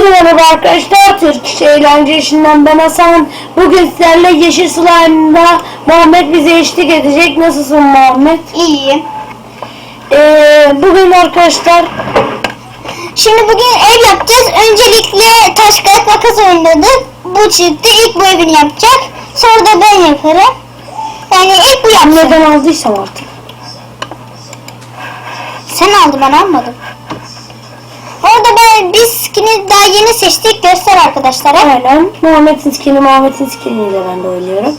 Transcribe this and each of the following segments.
Merhaba arkadaşlar. Türk Eğlence işinden ben Hasan. Bugün sizlerle Yeşil Slime'da Muhammed bize eşlik edecek. Nasılsın Muhammed? İyiyim. Ee, bugün arkadaşlar Şimdi bugün ev yapacağız. Öncelikle taş kağıt makas oynadık. Bu çıktı. İlk bu evini yapacak. Sonra da ben yaparım. Yani ilk bu yapsın. neden aldıysam artık. Sen aldın ben almadım. Orada ben biz skin'i daha yeni seçtik. Göster arkadaşlara. Aynen. Muhammed'in skin'i Muhammed'in skin'iyle ben de oynuyorum.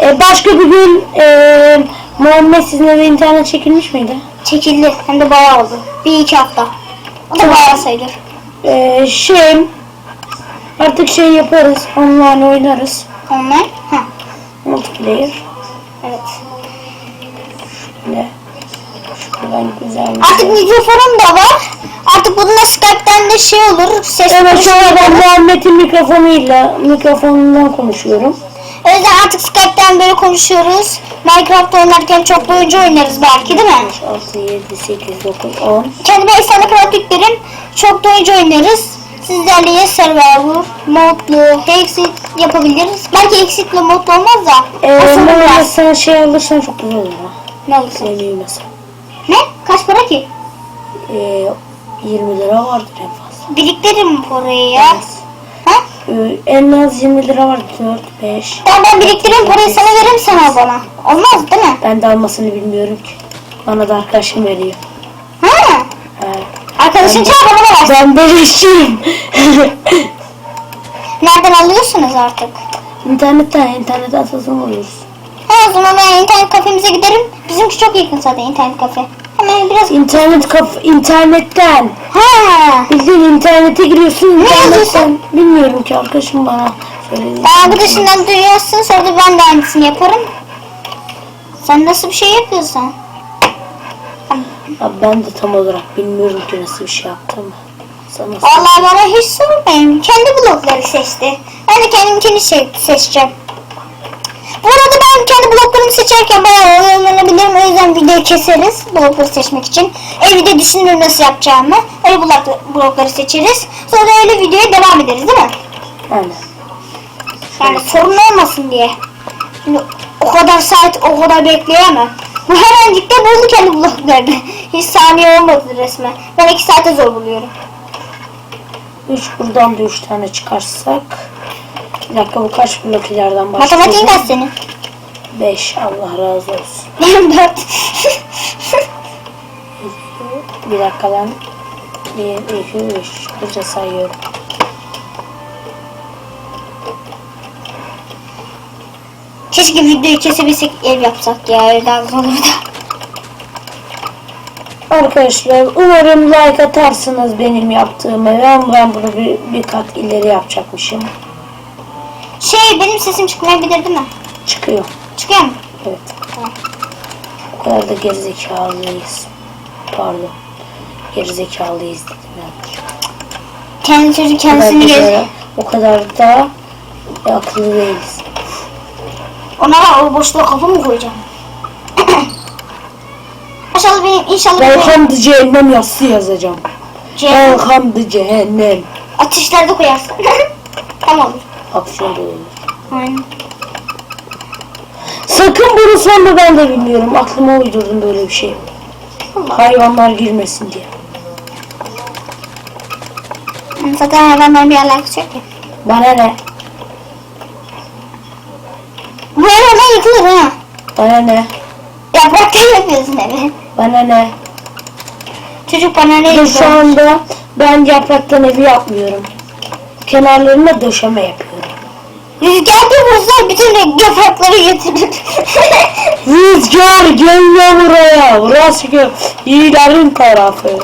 Ee, başka bir gün ee, Muhammed sizin eve internet çekilmiş miydi? Çekildi. Hem de bayağı oldu. Bir iki hafta. O da bayağı sayılır. Ee, şey artık şey yaparız. Online oynarız. Onlar. Ha. Multiplayer. Evet. Ne? Güzel Artık mikrofonum da var. Artık bununla Skype'den de şey olur. Ses Evet şu an ben. Muhammed'in mikrofonuyla mikrofonundan konuşuyorum. Yüzden artık Skype'den böyle konuşuyoruz. Minecraft oynarken çok oyuncu oynarız belki değil mi? 5, 6, 7, 8, 9, 10. Kendime efsane kral yüklerim. Çok da oyuncu oynarız. Sizlerle ya Survivor, modlu, exit yapabiliriz. Belki exitle modlu olmaz da. Ee, biraz. sen şey alırsan çok güzel olur. Ne olursa. Seni büyümesin. Ne? Kaç para ki? Ee, 20 lira vardır en fazla. Biriktiririm parayı ya. Ha? Ee, en az 20 lira vardır 4, 5. Tamam ben biriktiririm parayı sana veririm sen al bana. Olmaz değil mi? Ben de almasını bilmiyorum ki. Bana da arkadaşım veriyor. Ha? He. Arkadaşın çağır bana versin. Ben beleşçiyim. Nereden alıyorsunuz artık? İnternetten, internet asasın oluyoruz. O zaman ben internet kafemize giderim. Bizimki çok yakın zaten internet kafe. Hemen biraz... İnternet kaf internetten. Ha. Bildiğin internete giriyorsun internetten. yazıyorsun? Bilmiyorum ki arkadaşım bana. Ben arkadaşından duyuyorsun sonra da ben de aynısını yaparım. Sen nasıl bir şey yapıyorsun? Ya ben de tam olarak bilmiyorum ki nasıl bir şey yaptım. Sana Vallahi bana hiç sormayın. Kendi blokları seçti. Ben de kendimkini şey, seçeceğim. Bu arada ben kendi bloklarımı seçerken bayağı oyalanabilirim. O yüzden videoyu keseriz blokları seçmek için. Evde düşünür nasıl yapacağımı. Öyle blok, blokları seçeriz. Sonra öyle videoya devam ederiz değil mi? yani. Yani sorun olmasın diye. Şimdi o kadar saat o kadar bekleyemem. Bu hemencikte buldu kendi bloklarını. Hiç saniye olmadı resmen. Ben iki saate zor buluyorum. 3 buradan da 3 tane çıkarsak. Bir dakika bu kaç blok ileriden Matematiğin başlıyor? kaç senin? 5 Allah razı olsun. Benim dört. Bir dakika ben 1, 2, 3 burada sayıyorum. Keşke videoyu kesebilsek ev yapsak ya. Evden olurdu. Arkadaşlar umarım like atarsınız benim yaptığım eve ama ben bunu bir, bir kat ileri yapacakmışım. Şey benim sesim çıkmayabilir değil mi? Çıkıyor. Çıkıyor mu? Evet. Tamam. O kadar da gerizekalıyız. Pardon. Gerizekalıyız dedim yanlış. Kendi çocuk kendisini gez. o kadar da akıllı değiliz. Ona o boşluğa kafa mı koyacağım? İnşallah benim, inşallah benim Welcome to cehennem yazısı yazacağım. cehennem Welcome to cehennem. ateşlerde koyarsın. tamam. Aksiyon da olur. Aynen. Sakın bunu sorma ben de bilmiyorum. Aklıma uydurdum böyle bir şey. Hayvanlar girmesin diye. Zaten hayvanların bir alakası yok ki. Bana ne? Bu ev hemen yıkılır ha. Bana ne? Yapraktan yapıyorsun evi. Bana ne? Çocuk bana ne Dur yapıyor? şu anda ben yapraktan evi yapmıyorum. Kenarlarına döşeme yapıyorum. Rüzgar bir vursa bütün yaprakları getirir. Rüzgar gelme buraya. Burası iyilerin tarafı.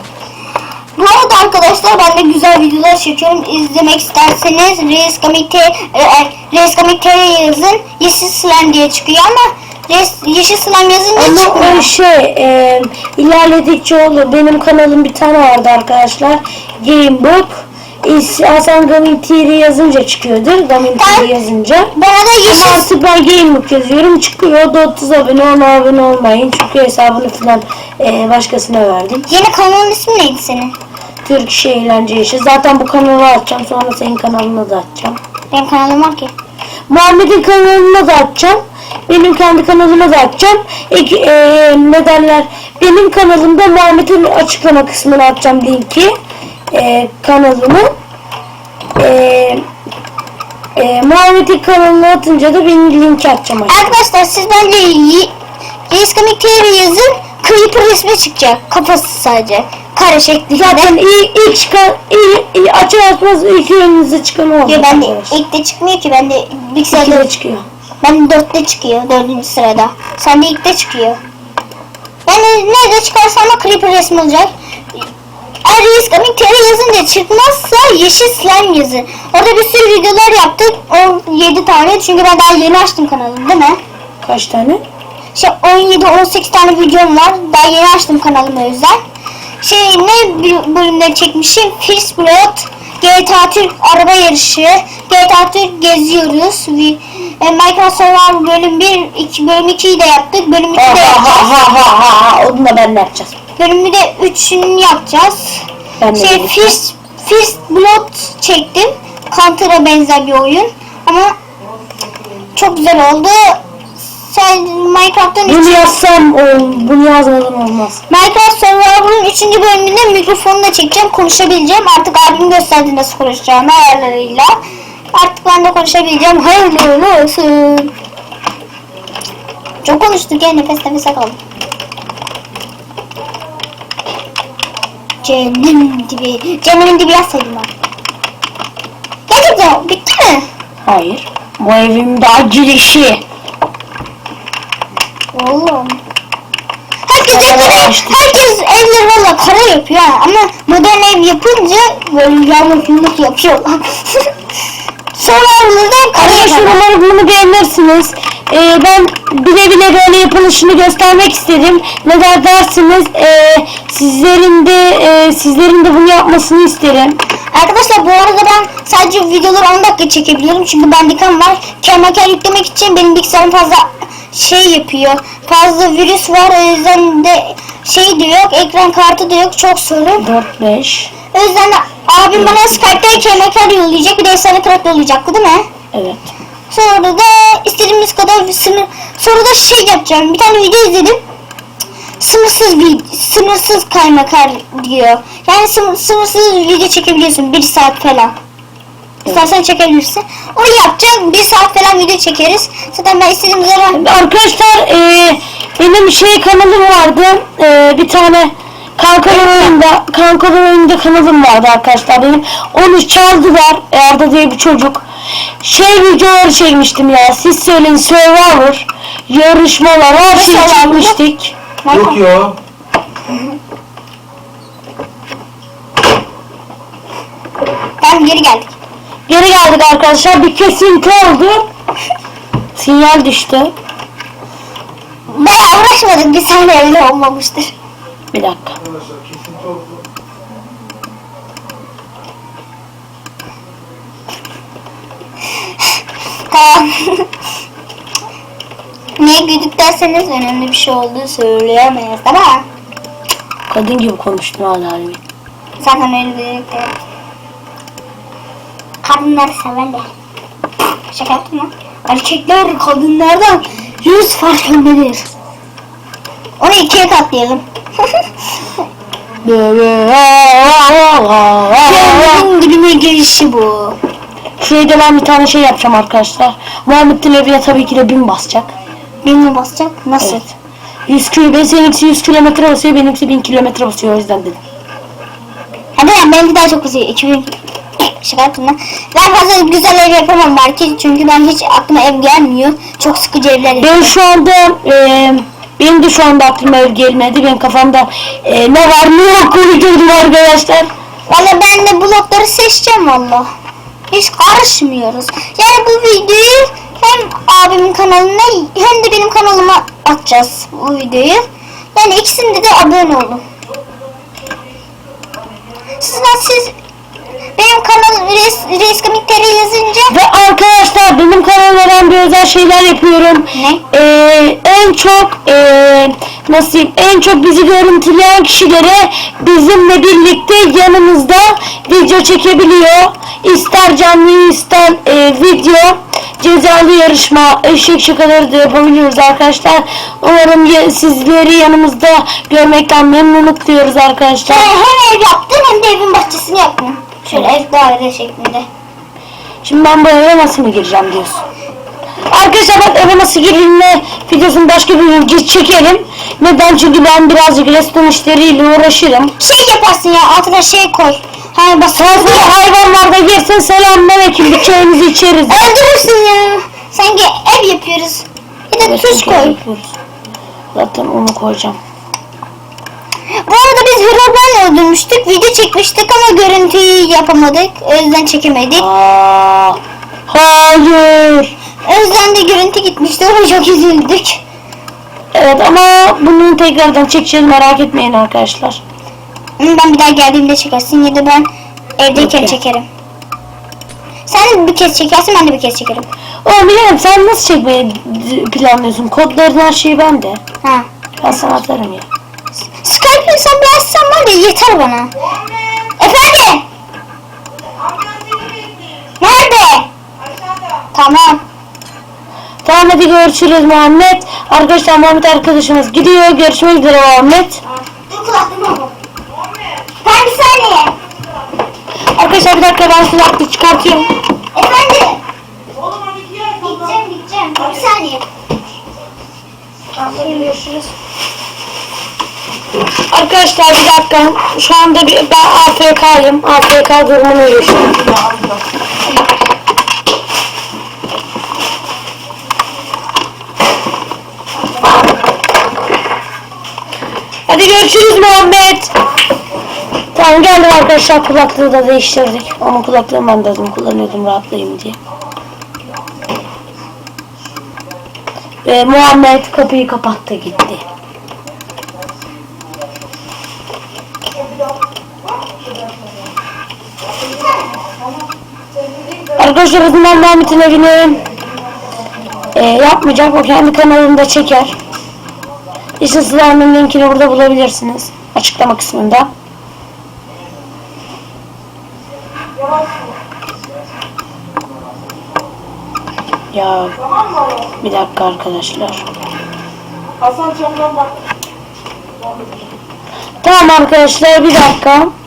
Bu arada arkadaşlar ben de güzel videolar çekiyorum. İzlemek isterseniz Reis Komite e, e, Reis Komite'ye yazın. Yeşil Slime diye çıkıyor ama Reis, Yeşil Slime yazınca Ama çıkmıyor. o şey e, ilerledikçe olur. Benim kanalım bir tane vardı arkadaşlar. Gamebook. Hasan Gaming TV yazınca çıkıyordur. Gaming TV yazınca. Bana da artık ben Gamebook yazıyorum. Çıkıyor. O da 30 abone ona abone olmayın. Çünkü hesabını falan e, başkasına verdim. Yeni kanalın ismi neydi senin? Türk şey eğlence işi. Zaten bu kanalı açacağım. Sonra senin kanalına da açacağım. Benim kanalım var ki. Muhammed'in kanalına da açacağım. Benim kendi kanalıma da açacağım. İki, eee, ne derler? Benim kanalımda Muhammed'in açıklama kısmına atacağım linki. Eee kanalını. Eee eee Muhammed'in kanalına atınca da benim linki atacağım. Arkadaşlar siz bence Reis Komik TV yazın. Creeper resmi çıkacak. Kafası sadece. Kare şeklinde. Zaten ilk, ilk çıkan, ilk, ilk açar açmaz ilk önünüze çıkan o ben de ilk de çıkmıyor ki. Ben de bilgisayarda de çıkıyor. Ben dörtte çıkıyor. Dördüncü sırada. Sen de ilkte çıkıyor. Yani nerede çıkarsa ama creeper resmi olacak. Reis Komik TV yazınca çıkmazsa yeşil slime yazın. Orada bir sürü videolar yaptık. 17 tane. Çünkü ben daha yeni açtım kanalımı değil mi? Kaç tane? Şey 17-18 tane videom var. Daha yeni açtım kanalımı o yüzden. Şey ne bölümleri çekmişim? First Blood, GTA Türk araba yarışı, GTA Türk geziyoruz. E, Minecraft Survival bölüm 1, 2, bölüm 2'yi de yaptık. Bölüm 2'yi Ha de ha yapacağız. ha ha ha ha. Onu da ben de yapacağız. Bölümü de 3'ünü yapacağız. Ben de Şey. First, First Blood çektim. Counter'a benzer bir oyun. Ama çok güzel oldu. Sen Minecraft'ın Bunu üç- yazsam, ol- bunu yazmadan olmaz. Minecraft Survival'ın 3. bölümünde mikrofonu da çekeceğim, konuşabileceğim. Artık abim gösterdi nasıl konuşacağını ayarlarıyla. Artık ben de konuşabileceğim. Hayırlı olsun. Çok konuştuk ya nefes nefese kaldım. Cehennem dibi. Cehennemin dibi yazsaydım ben. Gerçekten bitti mi? Hayır. Bu evin daha girişi. Oğlum. Herkes Açtık. herkes evleri valla kara yapıyor ama modern ev yapınca böyle yağmur yumruk yapıyorlar. Sonra burada kara Arkadaşlar yapıyorlar. umarım bunu beğenirsiniz. Ee, ben bile bile böyle yapılışını göstermek istedim. Neden dersiniz? Ee, sizlerin de e, sizlerin de bunu yapmasını isterim. Arkadaşlar bu arada ben sadece videoları 10 dakika çekebiliyorum çünkü bandikam var. Kemal yüklemek için benim bilgisayarım fazla şey yapıyor. Fazla virüs var o yüzden de şey de yok, ekran kartı da yok çok sorun. 4 5. O yüzden de abim bana Skype'da Kemal yollayacak bir de efsane kart yollayacaktı değil mi? Evet. Sonra da istediğimiz kadar sınır... Sonra da şey yapacağım. Bir tane video izledim. Sınırsız bir sınırsız kaymakar diyor. Yani sın- sınırsız video çekebiliyorsun. Bir saat falan. İstersen çekebilirsin. Onu yapacağım. Bir saat falan video çekeriz. Zaten ben istediğim zaman... Arkadaşlar e, benim şey kanalım vardı. E, bir tane Kankalar oyunda Kankalar oyunda kanalım vardı arkadaşlar benim. Onu çaldılar. Arda diye bir çocuk. Şey videoları çekmiştim ya. Siz söyleyin Survivor. Yarışmalar her şeyi çekmiştik. Yok ya. Tamam geri geldik. Geri geldik arkadaşlar. Bir kesinti oldu. Sinyal düştü. Bayağı uğraşmadık. Bir saniye öyle olmamıştır. Bir dakika. Arkadaşlar kesinti oldu. Tamam. Niye güldük derseniz önemli bir şey olduğu söyleyemeyiz mi? Kadın gibi konuştun hala. Zaten öyle bir de. Kadınlar severler. Şaka yaptım lan. Erkekler kadınlardan yüz fark öndedir. Onu ikiye katlayalım. Cehennemin dibine girişi bu. Şuraya ben bir tane şey yapacağım arkadaşlar. Muhammed Dilebi'ye tabii ki de bin basacak. Birini basacak. Nasıl? Evet. 100 kilo, ben seninkisi 100 kilometre basıyor, benimkisi 1000 kilometre basıyor o yüzden dedim. Hadi lan benimki daha çok basıyor. 2000 Şaka yaptım lan. Ben fazla güzel ev yapamam belki çünkü ben hiç aklıma ev gelmiyor. Çok sıkıcı evler yapıyorum. Ben şu anda, e, benim de şu anda aklıma ev gelmedi. Ben kafamda e, ne var ne yok uydurdum arkadaşlar. Valla ben de blokları seçeceğim valla. Hiç karışmıyoruz. Yani bu videoyu hem abimin kanalına hem de benim kanalıma atacağız bu videoyu. Yani ikisinde de abone olun. Siz, siz benim kanal Reis, Reis Komik TR yazınca Ve arkadaşlar benim kanalıma ben bir özel şeyler yapıyorum. Ne? E, en çok e, nasıl en çok bizi görüntüleyen kişilere bizimle birlikte yanımızda video çekebiliyor. İster canlı ister e, video cezalı yarışma eşek şakaları da yapabiliyoruz arkadaşlar. Umarım ya- sizleri yanımızda görmekten memnunluk duyuyoruz arkadaşlar. Hem ev yaptın hem de evin bahçesini yaptın. Şöyle ev daire şeklinde. Şimdi ben bu eve nasıl mı gireceğim diyorsun. Arkadaşlar bak eve nasıl girilme videosunu başka bir video çekelim. Neden? Çünkü ben birazcık restoran işleriyle uğraşırım. Şey yaparsın ya altına şey koy. Hani bas Fazla hayvanlar da girsin selamünaleyküm bir çayımızı içeriz. Öldürürsün ya. Sanki ev yapıyoruz. Bir de tuz koy. Yapıyoruz. Zaten onu koyacağım. Bu arada biz Herobrine'i öldürmüştük. Video çekmiştik ama görüntüyü yapamadık. O yüzden çekemedik. Aa, hayır. O yüzden de görüntü gitmişti. Ona çok üzüldük. Evet ama bunu tekrardan çekeceğiz merak etmeyin arkadaşlar. Ben bir daha geldiğimde çekersin ya da ben evdeyken Okey. çekerim. Sen bir kez çekersin ben de bir kez çekerim. Oğlum biliyorum sen nasıl çekmeyi planlıyorsun? Kodların her şeyi bende. Ha. Ben sana atarım ya. Sen bir açsan var ya yeter bana. Efendim? Nerede? Tamam. Tamam hadi görüşürüz Muhammed. Arkadaşlar Muhammed arkadaşımız gidiyor. Görüşmek üzere Muhammed. Ben bir saniye. Arkadaşlar bir dakika ben kulaklığı çıkartıyorum. Efendim? Gideceğim gideceğim. Bir saniye. Tamam görüşürüz. Arkadaşlar bir dakika. Şu anda bir, ben AFK'yım. AFK durumunu yaşıyorum. Hadi görüşürüz Muhammed. Tamam geldim arkadaşlar kulaklığı da değiştirdik. Ama kulaklığımı ben dedim kullanıyordum rahatlayayım diye. Ve Muhammed kapıyı kapattı gitti. Arkadaşlar zaman Muhammed'in evini e, yapmayacak. O kendi kanalında çeker. İşte slime'ın linkini burada bulabilirsiniz. Açıklama kısmında. Ya bir dakika arkadaşlar. Hasan camdan bak. Tamam arkadaşlar bir dakika.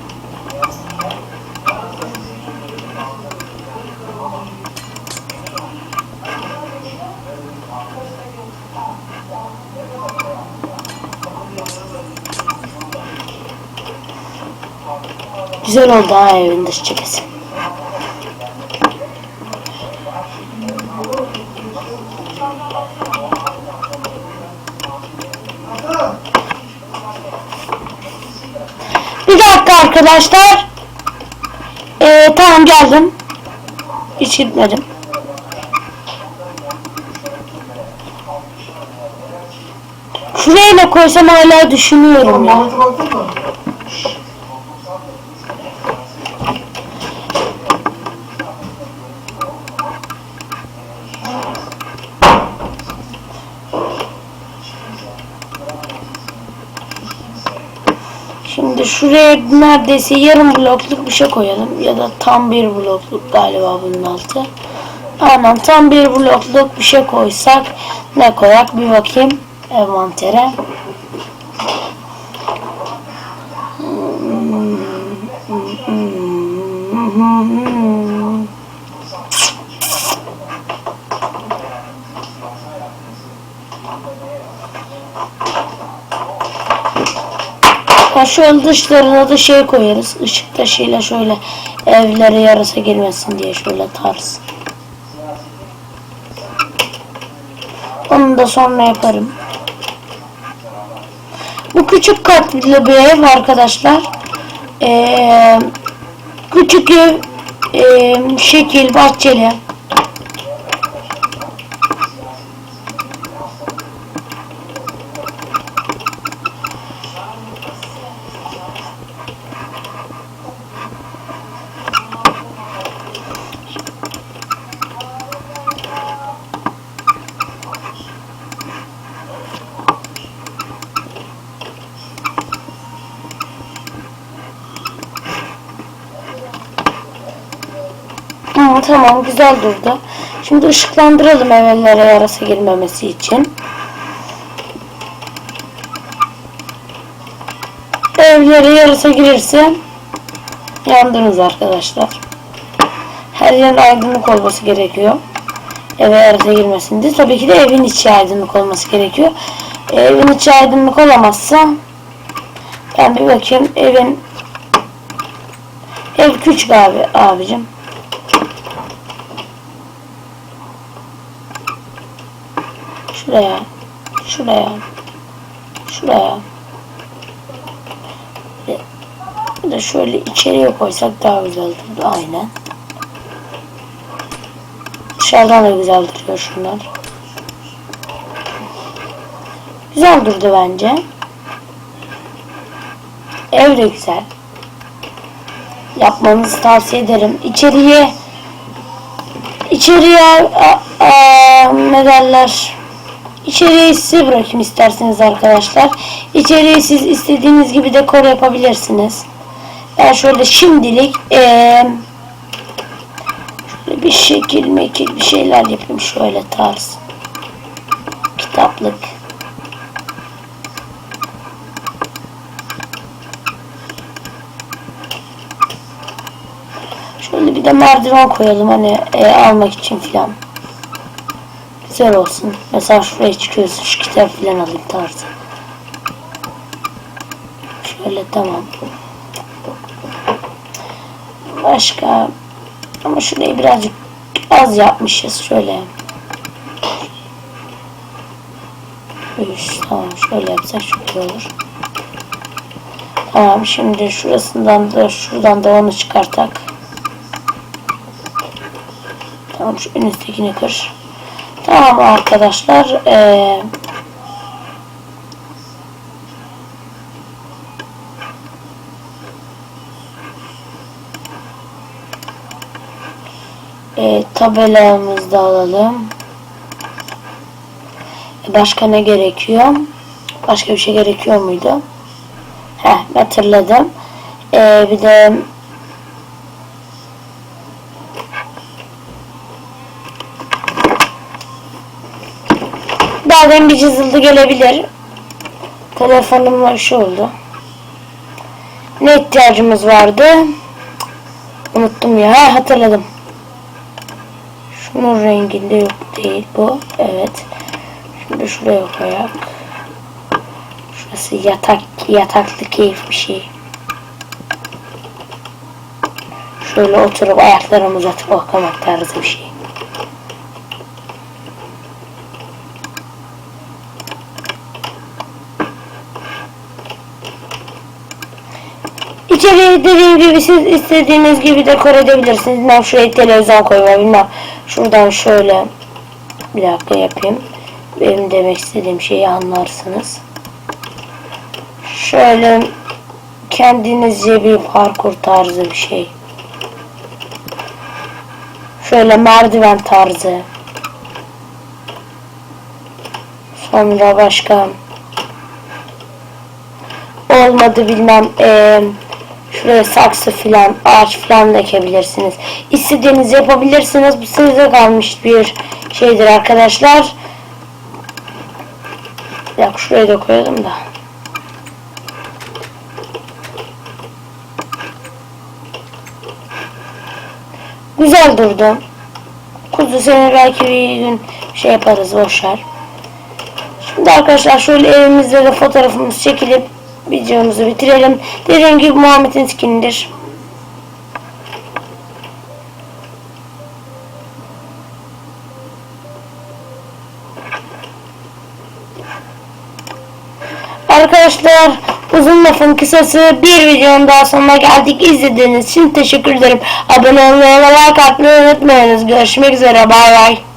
Güzel oldu ha evin cephesi. Bir dakika arkadaşlar. Ee, tamam geldim. Hiç gitmedim. Koysam hala düşünüyorum ya. Şuraya neredeyse yarım blokluk bir şey koyalım. Ya da tam bir blokluk galiba bunun altı. Aynen tam bir blokluk bir şey koysak ne koyak bir bakayım envantere. Şöyle dışlarına da şey koyarız. Işık taşıyla şöyle evlere yarasa girmesin diye şöyle tarz. Onu da sonra yaparım. Bu küçük katlı bir ev arkadaşlar. Ee, küçük ev ee, şekil bahçeli. Tamam güzel durdu. Şimdi ışıklandıralım evlere yarasa girmemesi için. Evlere yarasa girirse yandınız arkadaşlar. Her yerin aydınlık olması gerekiyor. Eve yarasa girmesin diye. Tabii ki de evin içi aydınlık olması gerekiyor. Evin içi aydınlık olamazsa ben bir bakayım evin ev küçük abi abicim. Şuraya. Şuraya. Şuraya. Bir de- şöyle içeriye koysak daha güzel durdu. Aynen. Dışarıdan da güzel duruyor şunlar. Güzel durdu bence. Ev de güzel. Yapmanızı tavsiye ederim. İçeriye içeriye a, a, ne derler İçeriye size bırakayım isterseniz arkadaşlar. İçeriye siz istediğiniz gibi dekor yapabilirsiniz. Ben şöyle şimdilik eee şöyle bir şekil mekil bir şeyler yapayım şöyle tarz. Kitaplık. Şöyle bir de merdiven koyalım hani e, almak için filan. Güzel olsun. Mesela şuraya çıkıyorsun şu kitap filan alayım tarzı. Şöyle tamam. Başka ama şurayı birazcık az yapmışız şöyle. Üç, tamam şöyle yapsak çok iyi olur. Tamam şimdi şurasından da şuradan da onu çıkartak. Tamam şu en üsttekini kır. Tamam arkadaşlar. Ee, e, tabelamızı da alalım. E, Başka ne gerekiyor? Başka bir şey gerekiyor muydu? Heh, hatırladım. Ee, bir de bir cızıldı gelebilir. Telefonumla şey oldu. Ne ihtiyacımız vardı? Unuttum ya. Ha, hatırladım. Şunun renginde yok değil bu. Evet. Şimdi şuraya koyak. Şurası yatak yataklı keyif bir şey. Şöyle oturup ayaklarımı uzatıp okumak tarzı bir şey. İçeriye dediğim gibi siz istediğiniz gibi dekor edebilirsiniz. Bilmem şuraya televizyon koyma bilmem. Şuradan şöyle bir dakika yapayım. Benim demek istediğim şeyi anlarsınız. Şöyle kendinizce bir parkur tarzı bir şey. Şöyle merdiven tarzı. Sonra başka olmadı bilmem eee şuraya saksı filan ağaç filan da ekebilirsiniz. İstediğinizi yapabilirsiniz. Bu size kalmış bir şeydir arkadaşlar. Dakika şuraya da koyalım da. Güzel durdu. Kuzu seni belki bir gün şey yaparız boşver. Şimdi arkadaşlar şöyle evimizde de fotoğrafımız çekilip videomuzu bitirelim. Dediğim gibi Muhammed'in skinidir. Arkadaşlar uzun lafın kısası bir videonun daha sonuna geldik. İzlediğiniz için teşekkür ederim. Abone olmayı ve like atmayı unutmayınız. Görüşmek üzere. Bay bay.